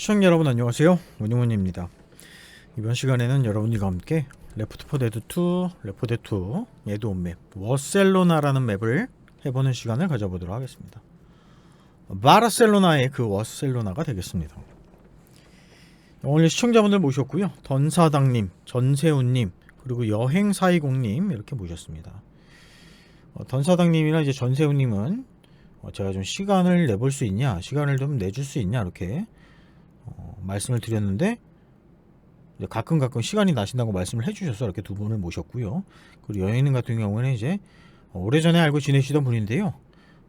시청자 여러분 안녕하세요. 문용훈입니다. 이번 시간에는 여러분들과 함께 레프트 4 데드 2, 레프트 데드 2 에드온 맵 워셀로나라는 맵을 해보는 시간을 가져보도록 하겠습니다. 바르셀로나의 그 워셀로나가 되겠습니다. 오늘 시청자분들 모셨고요. 던사당님, 전세훈님 그리고 여행사이공님 이렇게 모셨습니다. 어, 던사당님이나 이제 전세훈님은 어, 제가 좀 시간을 내볼 수 있냐 시간을 좀 내줄 수 있냐 이렇게 어, 말씀을 드렸는데 가끔 가끔 시간이 나신다고 말씀을 해주셔서 이렇게 두 분을 모셨고요. 그리고 여행님 같은 경우에는 이제 어, 오래전에 알고 지내시던 분인데요.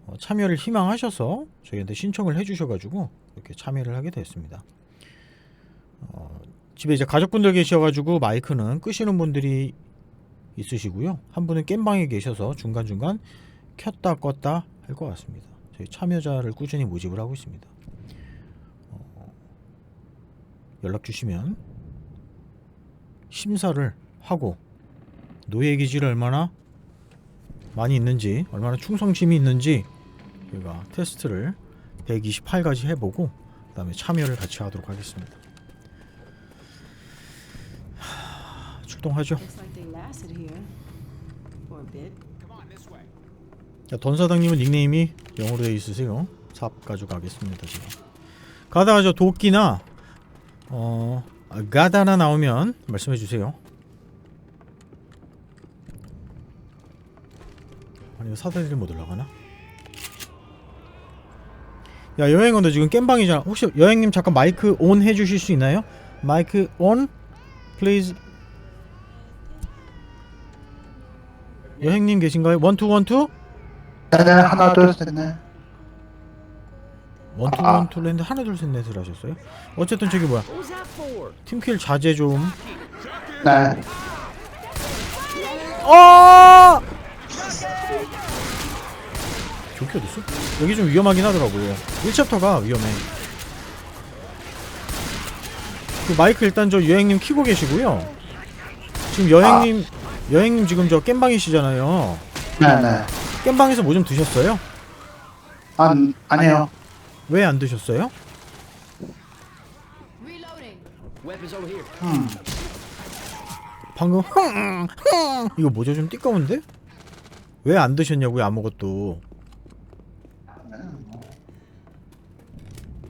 어, 참여를 희망하셔서 저희한테 신청을 해주셔가지고 이렇게 참여를 하게 됐습니다. 어, 집에 이제 가족분들 계셔가지고 마이크는 끄시는 분들이 있으시고요. 한 분은 겜방에 계셔서 중간중간 켰다 껐다 할 것 같습니다. 저희 참여자를 꾸준히 모집을 하고 있습니다. 연락 주시면 심사를 하고 노예 기질이 얼마나 많이 있는지 얼마나 충성심이 있는지 저희가 테스트를 128가지 해보고 그 다음에 참여를 같이 하도록 하겠습니다. 하, 출동하죠. Looks like they lasted here for a bit. 자, 던사장님은 닉네임이 영어로 되어 있으세요. 삽 가져가겠습니다 지금. 가다가 저 도끼나 어 아, 가다나 나오면 말씀해 주세요 아니 사다리를 못 올라가나? 야 여행은 너 지금 깸방이잖아 혹시 여행님 잠깐 마이크 온 해주실 수 있나요? 마이크 온 플리즈 여행님 계신가요? 원투 원투? 네네 하나 둘셋넷 원투 아. 원투 랜드 하나 둘 셋 넷을 하셨어요? 어쨌든 저기 뭐야 팀킬 자제 좀 네. 어! 조끼 어딨어? 여기 좀 위험하긴 하더라고요 1챕터가 위험해 그 마이크 일단 저 여행님 키고 계시고요 지금 여행님 여행님 지금 저 깸방이시잖아요 네네 깸방에서 뭐 좀 드셨어요? 안 아니요 왜 안 드셨어요? 음 방금 흥, 흥. 이거 뭐죠 좀 띠꺼운데? 왜 안 드셨냐고요 아무것도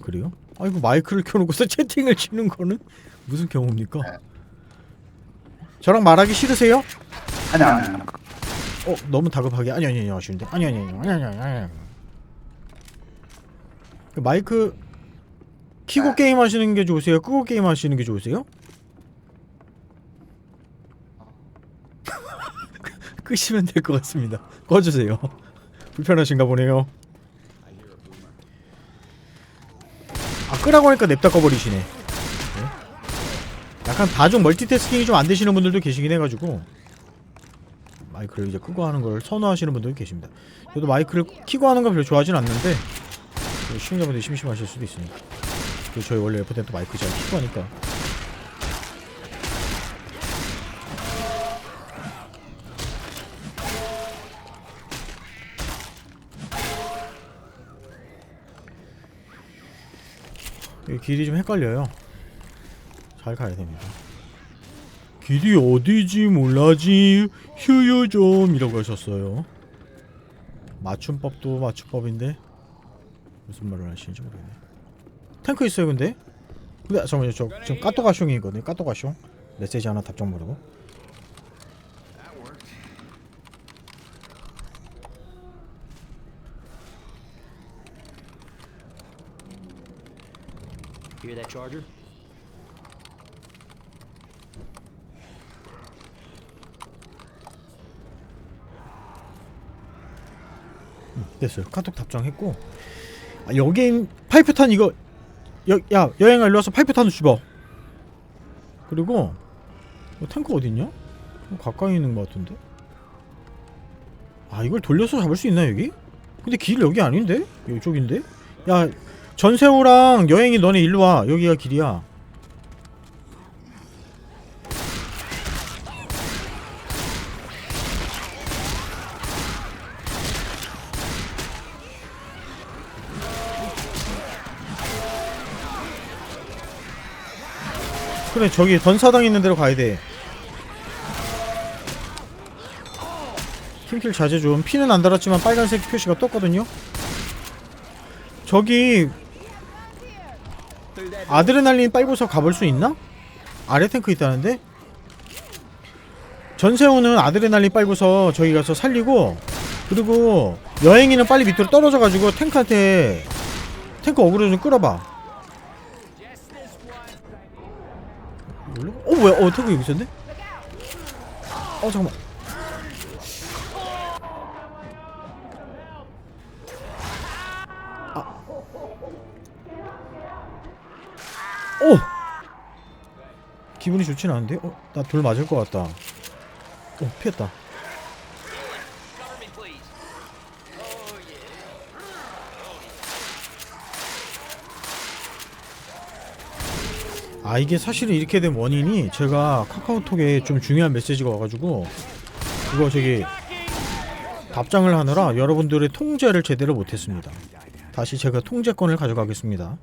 그래요? 아이고 마이크를 켜놓고서 채팅을 치는 거는 무슨 경우입니까? 저랑 말하기 싫으세요? 아니 아니 아니 어 너무 다급하게 아니 아니 아니 하시는데 아니 아니 아니 아니 아니 아니 아니 그 마이크 키고 게임 하시는 게 좋으세요? 끄고 게임 하시는 게 좋으세요? 끄시면 될 것 같습니다. 꺼주세요. 불편하신가 보네요. 아 끄라고 하니까 냅다 꺼버리시네. 네? 약간 다중 멀티태스킹이 좀 안 되시는 분들도 계시긴 해가지고 마이크를 이제 끄고 하는 걸 선호하시는 분들도 계십니다. 저도 마이크를 키고 하는 걸 별로 좋아하진 않는데 그 시청자분들이 심심하실 수도. 그리고 저희 원래 레포텐트 마이크 잘 키고 하니까 이 길이 좀 헷갈려요. 잘 가야 됩니다. 길이 어디지 몰라지 휴유 좀 이라고 하셨어요. 맞춤법도 맞춤법인데 무슨 말을 하시는지 모르겠네. 탱크 있어요 근데? 근데 잠깐만요 저 지금 까또가숑이거든요 까또가숑 메시지 하나 답장 모르고 Hear that charger? 됐어요 카톡 답장했고 아, 여긴 파이프 탄 이거 여, 야 여행아 일로 와서 파이프 탄을 집어 그리고 어, 탱크 어딨냐? 어, 가까이 있는 것 같은데 아 이걸 돌려서 잡을 수 있나 여기? 근데 길 여기 아닌데? 이쪽인데? 야 전세호랑 여행이 너네 일로 와 여기가 길이야 그래 저기 던사당 있는 데로 가야 돼 팀킬 자제 좀 피는 안 달았지만 빨간색 표시가 떴거든요 저기 아드레날린 빨고서 가볼 수 있나? 아래 탱크 있다는데? 전세호는 아드레날린 빨고서 저기 가서 살리고 그리고 여행이는 빨리 밑으로 떨어져가지고 탱크한테 탱크 어그로 좀 끌어봐 원래? 어 뭐야 어 탱크 여기 있었네? 어 잠깐만 아. 오! 기분이 좋진 않은데? 어? 나 돌 맞을 것 같다 어 피했다 아 이게 사실은 이렇게 된 원인이 제가 카카오톡에 좀 중요한 메시지가 와가지고 그거 저기 답장을 하느라 여러분들의 통제를 제대로 못했습니다 다시 제가 통제권을 가져가겠습니다.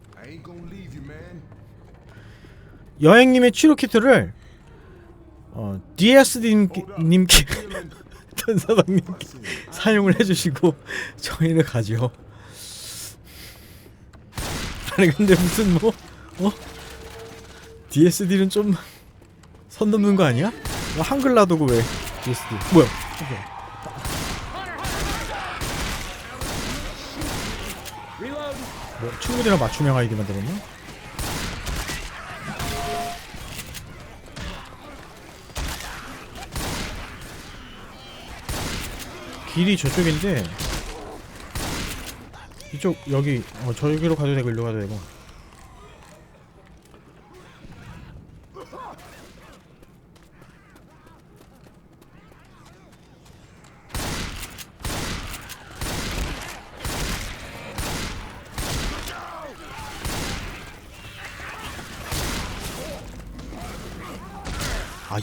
여행님의 치료 키트를 어, DSD님께 님께 전사장님께 사용을 해주시고 저희는 가죠. 아니 근데 무슨 뭐 어? DSD는 좀 선 넘는 거 아니야? 뭐 한글 놔두고 왜 DSD 뭐야? 뭐 친구들이랑 맞춤형 아이디 만 들었나? 길이 저쪽인데 이쪽 여기 어 저기로 가도 되고 일로 가도 되고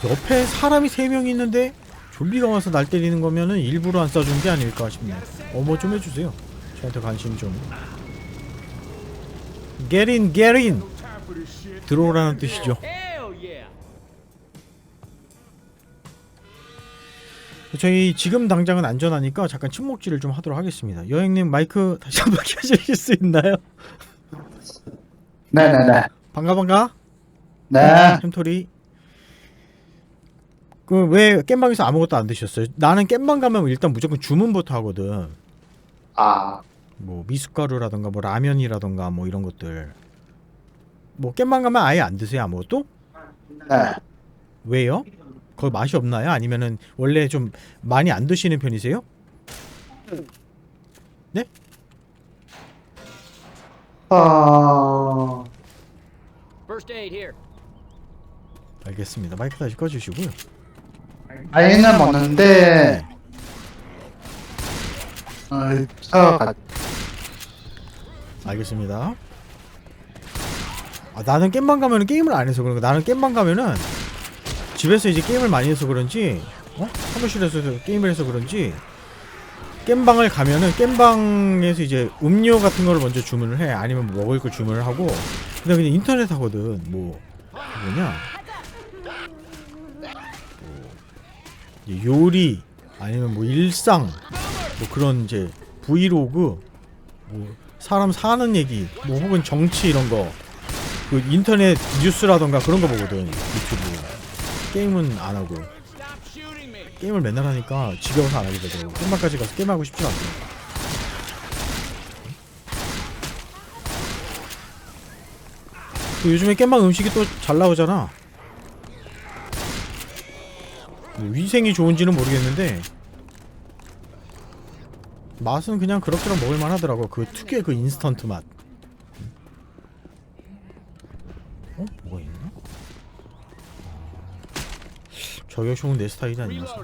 옆에 사람이 세명 있는데 좀비가 와서 날 때리는 거면은 일부러 안 쏴준 게 아닐까 싶네. 어머 좀 해주세요. 저한테 관심 좀. Get in, get in. 들어오라는 뜻이죠. 저희 지금 당장은 안전하니까 잠깐 침묵질을 좀 하도록 하겠습니다. 여행님 마이크 다시 한번 켜주실 수 있나요? 네네네. 반가 반가. 네. 햄토리. 그왜 겜방에서 아무것도 안 드셨어요? 나는 겜방 가면 일단 무조건 주문부터 하거든. 아, 뭐 미숫가루라던가 뭐 라면이라던가 뭐 이런 것들. 뭐 겜방 가면 아예 안 드세요 아무것도? 네. 왜요? 거기 맛이 없나요? 아니면은 원래 좀 많이 안 드시는 편이세요? 어, First aid here. 알겠습니다. 마이크 다시 꺼주시고요. 아이는 먹는데, 어, 가- 알겠습니다. 아, 나는 겜방 가면은 게임을 안 해서 그런 거. 나는 겜방 가면은 집에서 이제 게임을 많이 해서 그런지, 어? 사무실에서 게임을 해서 그런지 겜방을 가면은 겜방에서 이제 음료 같은 거를 먼저 주문을 해. 아니면 뭐 먹을 걸 주문을 하고 그다음 그냥 인터넷 하거든. 뭐 뭐냐? 뭐 이제 요리 아니면 뭐 일상 뭐 그런 이제 브이로그 뭐 사람 사는 얘기 뭐 혹은 정치 이런 거 그 인터넷 뉴스라던가 그런 거 보거든 유튜브. 게임은 안 하고. 게임을 맨날 하니까 지겨워서 안 하게 되더라고. 게임방까지 가서 게임하고 싶지 않고. 그 요즘에 게임방 음식이 또 잘 나오잖아. 뭐 위생이 좋은지는 모르겠는데 맛은 그냥 그럭저럭 먹을만 하더라고 그 특유의 그 인스턴트 맛 어? 뭐가 있나? 저격총은 내 스타일이 아니라서.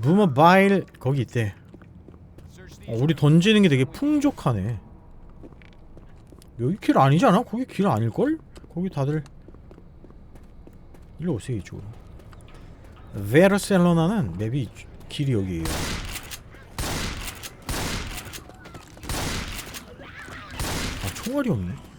무모바일 거기 있대 어, 우리 던지는 게 되게 풍족하네 뭐, 여기 길 아니잖아? 거기 길 아닐걸? 거기 다들 일로 오세요 이쪽으로 베르셀로나는 맵이 길이 여기에요 아 총알이 없네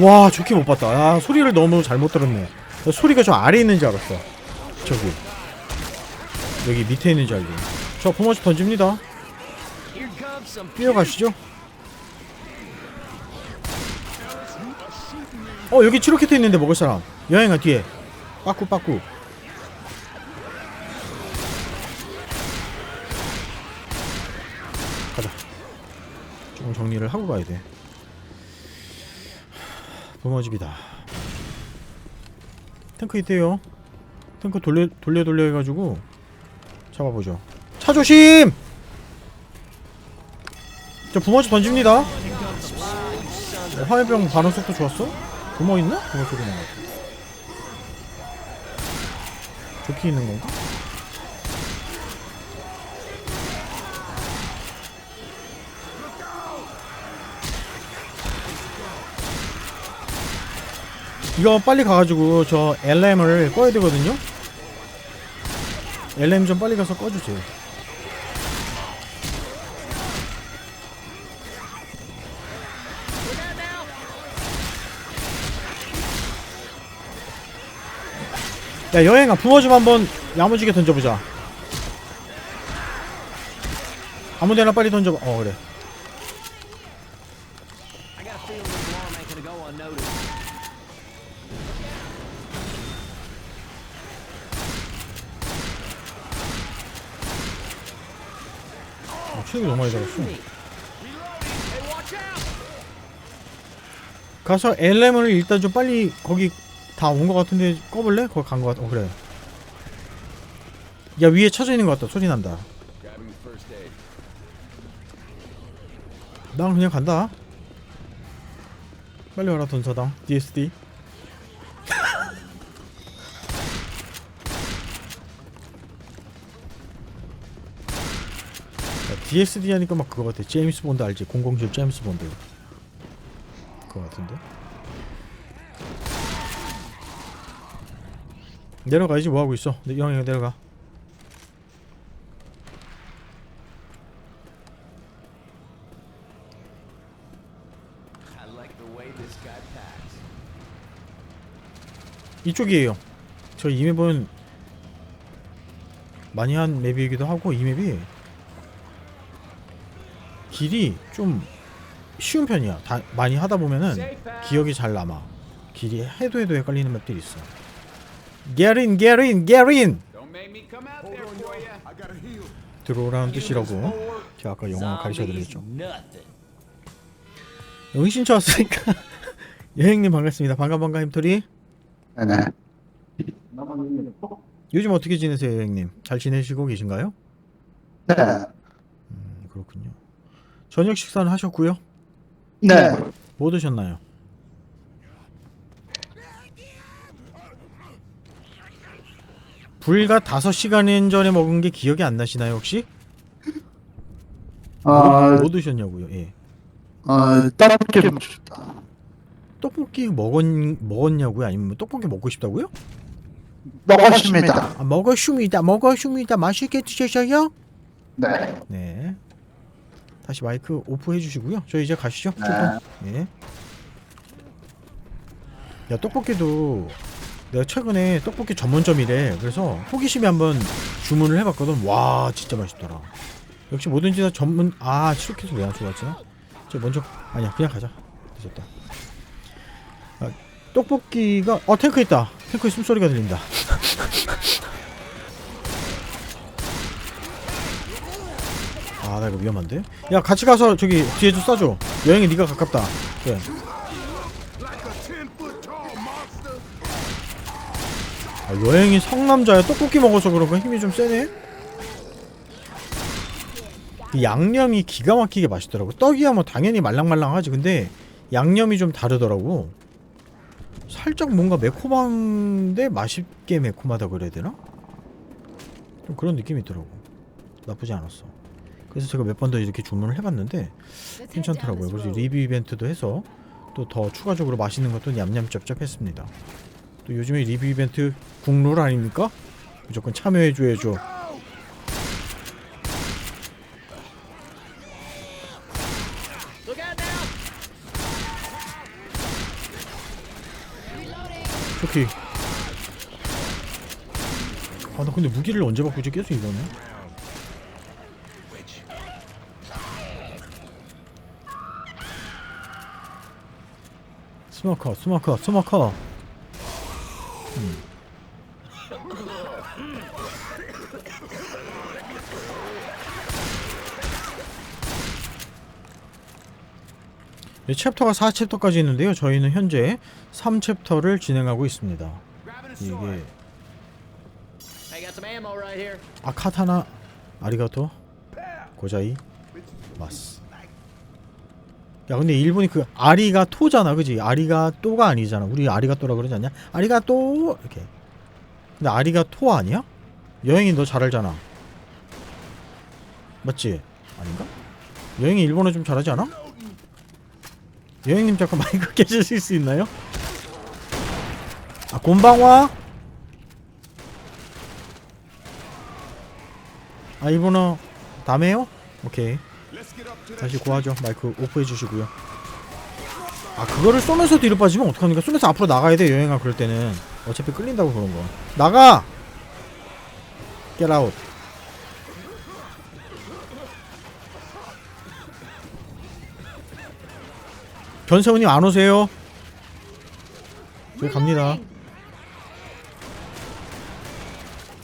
와 좋게 못 봤다. 아 소리를 너무 잘못 들었네. 나 소리가 저 아래 있는 줄 알았어. 저기 여기 밑에 있는 줄 알고. 저 부모지 던집니다. 뛰어가시죠. 어 여기 치로키트 있는데 먹을 사람. 여행아 뒤에. 빠꾸 빠꾸. 가자. 조금 정리를 하고 가야 돼. 부모집이다. 탱크 있대요. 탱크 돌려 돌려 돌려 해가지고 잡아보죠. 차 조심! 저 부모집 던집니다. 어, 화해병 반응 속도 좋았어? 부모 있나? 부모 소리 나고. 조끼 있는 건가? 이거 빨리 가가지고 저 LM을 꺼야 되거든요? LM 좀 빨리 가서 꺼주세요. 야 여행아 붕어 좀 한번 야무지게 던져보자 아무데나 빨리 던져봐 어 그래 가서 LM을 일단 좀 빨리 거기 다 온 것 같은데 꺼볼래? 거기 간 것 같아 어 그래. 야 위에 쳐져 있는 것 같다. 소리 난다. 난 그냥 간다. 빨리 와라 돈사당. DSD DSD 하니까 막 그거 같아 제임스 본드 알지? 007 제임스 본드 그거 같은데 내려가야지 뭐하고 있어 네, 영희 내려가. 이쪽이에요. 저 이 맵은 많이 한 맵이기도 하고 이 맵이 길이 좀 쉬운 편이야. 다 많이 하다 보면은 기억이 잘 남아. 길이 해도 해도 헷갈리는 맵들이 있어. Get in, get in, get in. 들어오라는 뜻이라고. 제가 아까 영어 가르쳐드렸죠. 응신처 왔으니까 여행님 반갑습니다. 반가 반가 힘토리. 네네. 요즘 어떻게 지내세요, 여행님? 잘 지내시고 계신가요? 네. 음, 그렇군요. 저녁 식사는 하셨고요. 네. 뭐 드셨나요? 불과 5시간 전에 먹은 게 기억이 안 나시나요, 혹시? 어, 뭐 드셨냐고요? 예. 어, 떡볶이 먹고 싶다. 떡볶이 먹었, 먹었냐고요? 아니면 뭐 떡볶이 먹고 싶다고요? 먹었습니다. 아, 먹었습니다. 먹었습니다. 맛있게 드셨어요? 네. 네. 다시 마이크 오프 해주시고요. 저 이제 가시죠. 네. 조금. 예. 야 떡볶이도 내가 최근에 떡볶이 전문점이래. 그래서 호기심에 한번 주문을 해봤거든. 와 진짜 맛있더라. 역시 뭐든지 다 전문. 아 치로키도 왜안 좋아하지? 저 먼저 아니야 그냥 가자. 늦었다. 아, 떡볶이가 어 탱크 있다. 탱크에 숨소리가 들린다. 아 나 이거 위험한데? 야 같이 가서 저기 뒤에 좀 쏴줘. 여행이 네가 가깝다. 그래. Like a 10 foot tall monster. 아, 여행이 상남자야? 떡볶이 먹어서 그런가? 힘이 좀 세네? 그 양념이 기가 막히게 맛있더라고. 떡이야 뭐 당연히 말랑말랑하지. 근데 양념이 좀 다르더라고. 살짝 뭔가 매콤한데 맛있게 매콤하다 그래야 되나? 좀 그런 느낌이 있더라고. 나쁘지 않았어 그래서 제가 몇 번 더 이렇게 주문을 해봤는데 괜찮더라고요. 그래서 리뷰 이벤트도 해서 또 더 추가적으로 맛있는 것도 냠냠쩝쩝했습니다. 또 요즘에 리뷰 이벤트 국룰 아닙니까? 무조건 참여해줘야죠. 좋기. 아나 근데 무기를 언제 바꾸지 계속 이거네. 스모커 스모커 스모커 음. 이 챕터가 4챕터까지 있는데요 저희는 현재 3챕터를 진행하고 있습니다 이게. 아카타나 아리가토 고자이 마스 야 근데 일본이 그 아리가 토잖아 그지 아리가 또가 아니잖아 우리 아리가 또라 그러지 않냐 아리가 또 이렇게 근데 아리가 토 아니야? 여행이 너 잘 알잖아 맞지? 아닌가? 여행이 일본어 좀 잘하지 않아? 여행님 잠깐 마이크 깨주실 수 있나요? 아 곤방와 아 일본어 다메요? 오케이 다시 고하죠. 마이크 오프해 주시고요. 아 그거를 쏘면서 뒤로 빠지면 어떡합니까? 쏘면서 앞으로 나가야 돼 여행아 그럴 때는. 어차피 끌린다고 그런 거. 나가! Get out. 변세훈님 안 오세요? 저희 갑니다.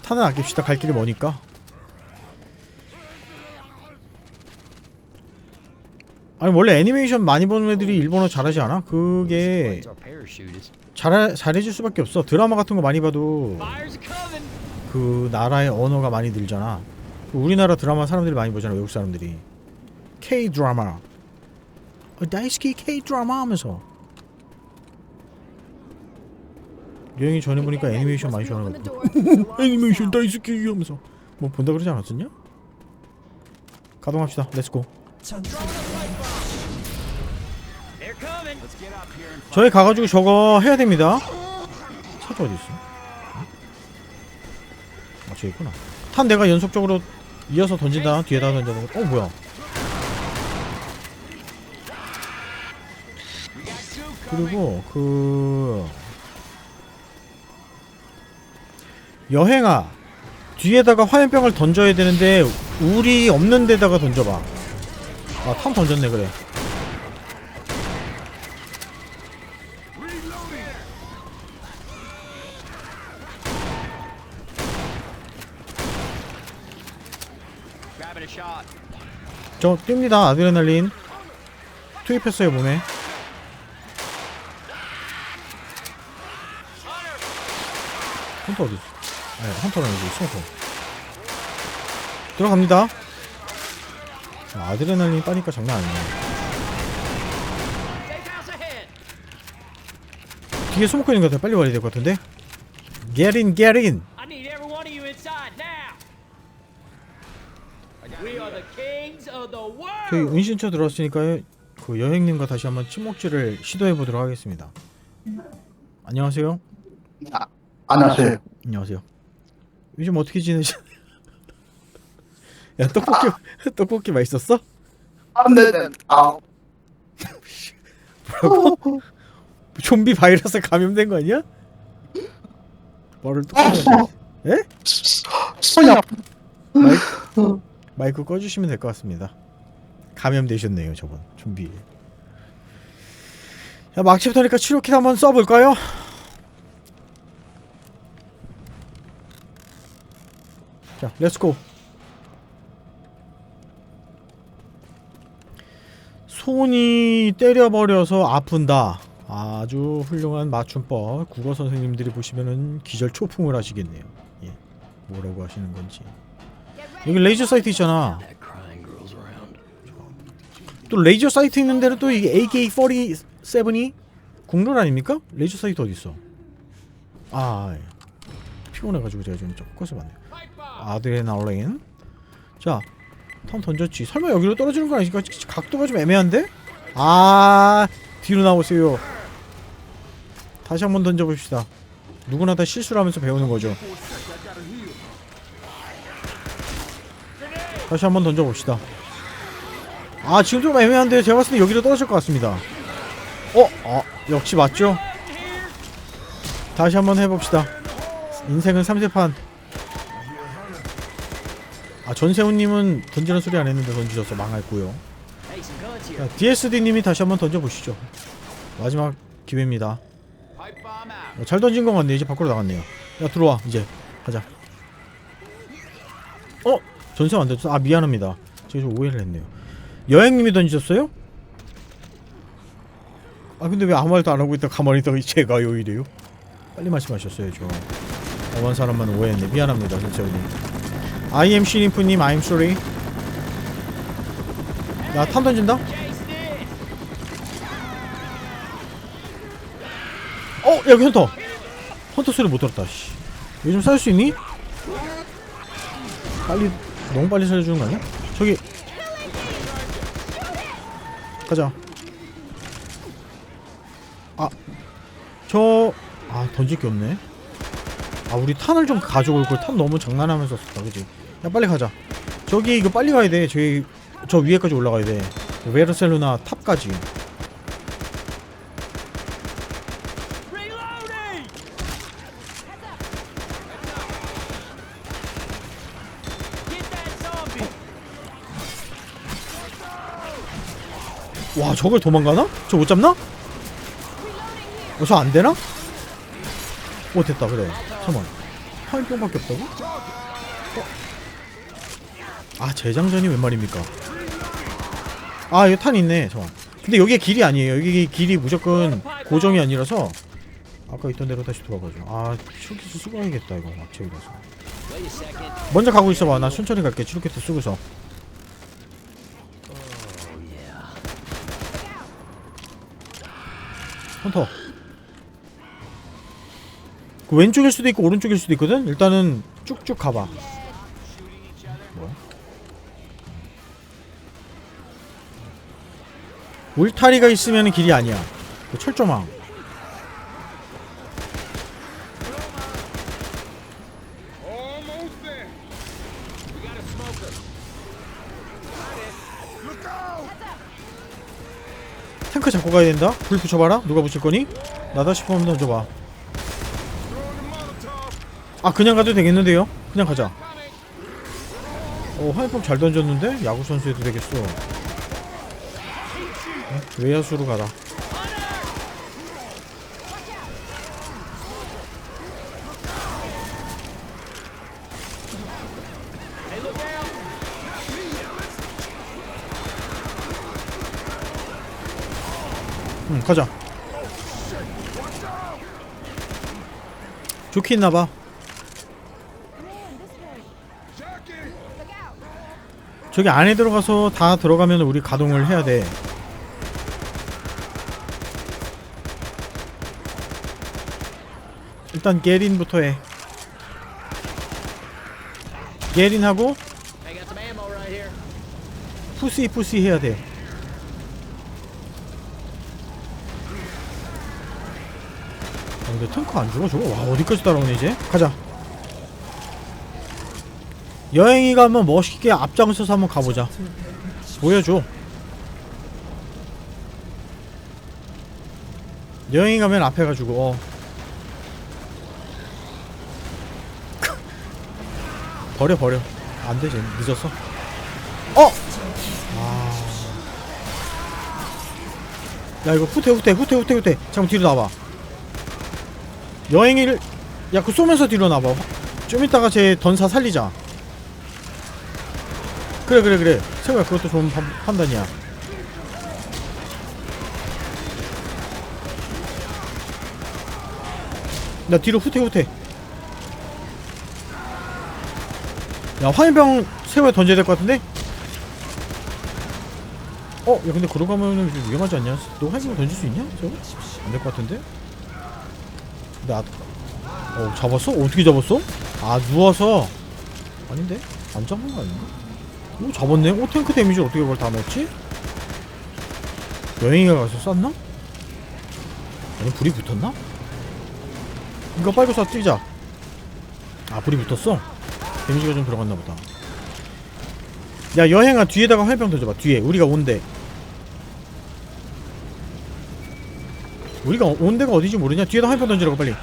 탄은 아낍시다. 갈 길이 머니까 아니 원래 애니메이션 많이 보는 애들이 일본어 잘하지 않아? 그게. 잘 잘해줄 수밖에 없어 드라마 같은 거 많이 봐도! 그 나라의 언어가 많이 늘잖아 우리나라 드라마 사람들이 많이 보잖아 외국 사람들이 K 드라마 어, 다이스키 K 드라마 하면서 여행이 전에 보니까 애니메이션 많이 좋아하는 거 같고 애니메이션 다이스키 하면서 뭐 본다 그러지 않았었냐? 가동합시다 렛츠고! 저희 가가지고 저거 해야 됩니다. 차도 어디 있어? 아 저기 있구나. 탄 내가 연속적으로 이어서 던진다. 뒤에다 던져보고 어 뭐야? 그리고 그 여행아 뒤에다가 화염병을 던져야 되는데 우리 없는 데다가 던져봐. 아탄 던졌네 그래 저 뜁니다 아드레날린. 투입했어요 몸에. 헌터 어디? 네, 헌터는 여기 스모커 들어갑니다. 아, 아드레날린 빠니까 장난 아니네! 뒤에 스모커 있는 것 같아 빨리 와야 될 것 같은데. Get in 저희! 은신처 들어왔으니까 그 여행님과 다시 한번 침묵질을 시도해 보도록 하겠습니다 안녕하세요 아, 안녕하세요. 안녕하세요. 요즘 어떻게 지내시? 야 떡볶이 떡볶이 맛있었어? 아, 네네. 아, 뭐라고? 좀비 바이러스에 감염된 거 아니야? 말을 똑바로 해. 예? 마이크 마이크 꺼주시면 될 것 같습니다. 감염되셨네요 저번 좀비. 자 막치부터니까 치료킷 한번 써볼까요? 자 렛츠고. 손이 때려버려서 아픈다. 아주 훌륭한 맞춤법. 국어 선생님들이 보시면은 기절 초풍을 하시겠네요. 예. 뭐라고 하시는 건지. 여기 레이저 사이트 있잖아. 또 레이저 사이트 있는 데는 또 이게 AK47이 국룰 아닙니까? 레이저 사이트 어디 있어? 아 예. 피곤해가지고 제가 좀 꺾어서 봤네요. 아드레날린. 자, 턴 던졌지. 설마 여기로 떨어지는 거 아니니까 각도가 좀 애매한데? 아, 뒤로 나오세요. 다시 한번 던져봅시다. 누구나 다 실수를 하면서 배우는 거죠. 다시 한번 던져봅시다. 아 지금 좀 애매한데 제가 봤을 때 여기로 떨어질 것 같습니다. 어? 아 역시 맞죠? 다시 한번 해봅시다. 인생은 3세판. 아 전세훈님은 던지는 소리 안 했는데 던지셔서 망했고요. 자, DSD님이 다시 한번 던져보시죠. 마지막 기회입니다. 어, 잘 던진 것 같네. 이제 밖으로 나갔네요. 야 들어와 이제 가자. 어 전세 안 던졌어. 아 미안합니다. 제가 좀 오해를 했네요. 여행님이 던지셨어요? 아 근데 왜 아무 말도 안 하고 있다 가만히 있다가 제가요 이래요? 빨리 말씀하셨어야죠. 어만 사람만 오해했네. 미안합니다, 전세훈님. IMC님프님, I'm sorry. 나탄 던진다? 어 여기 헌터 헌터 소리 못 들었다 씨 요즘 살수 있니? 빨리 너무 빨리 살려주는 거 아니야? 저기 가자. 아저 아 던질 게 없네. 아 우리 탄을 좀 가져올 걸 탄 너무 장난하면서 썼다 그지? 야 빨리 가자. 저기 이거 빨리 가야 돼. 저기 저 위에까지 올라가야 돼. 베르셀로나 탑까지 와 저걸 도망가나? 저 못 잡나? 어 저 안 되나? 오 됐다 그래 잠깐만 파인병밖에 없다고? 어? 아 재장전이 웬 말입니까 아 여기 탄 있네 잠깐 근데 여기에 길이 아니에요 여기 길이 무조건 고정이 아니라서 아까 있던 대로 다시 돌아가죠 아 추루켓 쓰고 야겠다 이거 막체이라서. 먼저 가고 있어봐 나 천천히 갈게 추루켓 쓰고서 헌터. 그 왼쪽일 수도 있고 오른쪽일 수도 있거든? 일단은 쭉쭉 가봐. 뭐야? 울타리가 있으면 길이 아니야. 그 철조망 잡고 가야 된다 불 붙여봐라 누가 붙일 거니? 나다 싶으면 던져봐 아 그냥 가도 되겠는데요? 그냥 가자 어 화염병 잘 던졌는데? 야구 선수 해도 되겠어 어? 외야수로 가라 응 가자. 좋게 있나봐. 저기 안에 들어가서 다 들어가면 우리 가동을 해야 돼. 일단 게린부터 해. 게린하고. 푸시 푸시 해야 돼 아, 근데 탱크 안 죽어 저거? 와 어디까지 따라오네 이제? 가자. 여행이가 한번 멋있게 앞장서서 한번 가보자. 보여줘. 여행이 가면 앞에 가지고 어. 버려 버려. 안되지. 늦었어. 어! 아... 야 이거 후퇴 후퇴 후퇴 후퇴 후퇴. 잠깐 뒤로 나와봐 여행이를 야그 쏘면서 뒤로 나와봐 좀 이따가 제 던사 살리자 그래 그래 그래 세우야 그것도 좋은 판, 판단이야 나 뒤로 후퇴 후퇴 야 화염병 세우야 던져야 될 것 같은데? 어? 야 근데 가면은 좀 위험하지 않냐? 너 화염병 던질 수 있냐? 저거? 안될 것 같은데? 나 어, 잡았어? 어떻게 잡았어? 아 누워서 아닌데? 안 잡은 거 아닌가? 오 잡았네? 오 탱크 데미지 어떻게 그걸 다 넣었지? 여행이가 가서 쐈나? 아니 불이 붙었나? 이거 빨고 쏴 뛰자 아 불이 붙었어? 데미지가 좀 들어갔나 보다 야 여행아 뒤에다가 화염병 던져봐 뒤에 우리가 온대 우리가 온 데가 어디지 모르냐? 뒤에다 화염병 던지라고 빨리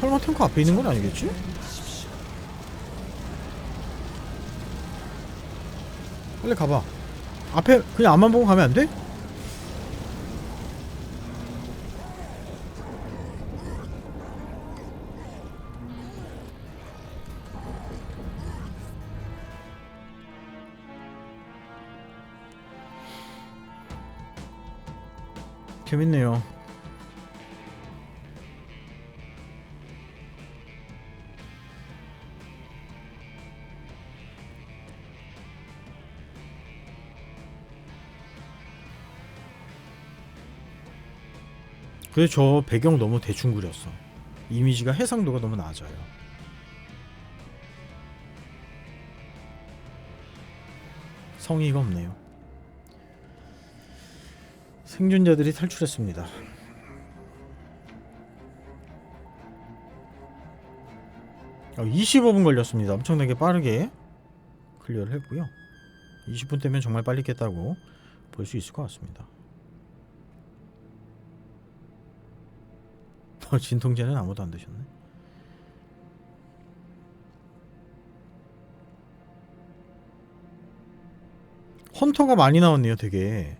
설마 탱크 앞에 있는 건 아니겠지? 빨리 가봐 앞에 그냥 앞만 보고 가면 안 돼? 재밌네요. 근데 저 배경 너무 대충 그렸어. 이미지가 해상도가 너무 낮아요. 성의가 없네요. 생존자들이 탈출했습니다. 어, 25분 걸렸습니다. 엄청나게 빠르게 클리어를 했고요. 20분 되면 정말 빨리 깼다고 볼 수 있을 것 같습니다. 어, 진통제는 아무도 안 드셨네. 헌터가 많이 나왔네요, 되게.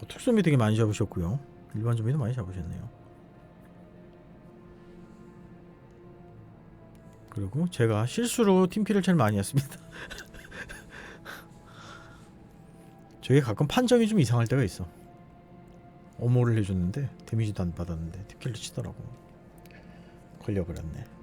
어, 특수미 되게 많이 잡으셨고요. 일반 좀비도 많이 잡으셨네요. 그리고 제가 실수로 팀킬을 제일 많이 했습니다. 저게 가끔 판정이 좀 이상할 때가 있어. 어모를 해줬는데 데미지도 안 받았는데 팀킬을 치더라고. 걸려버렸네.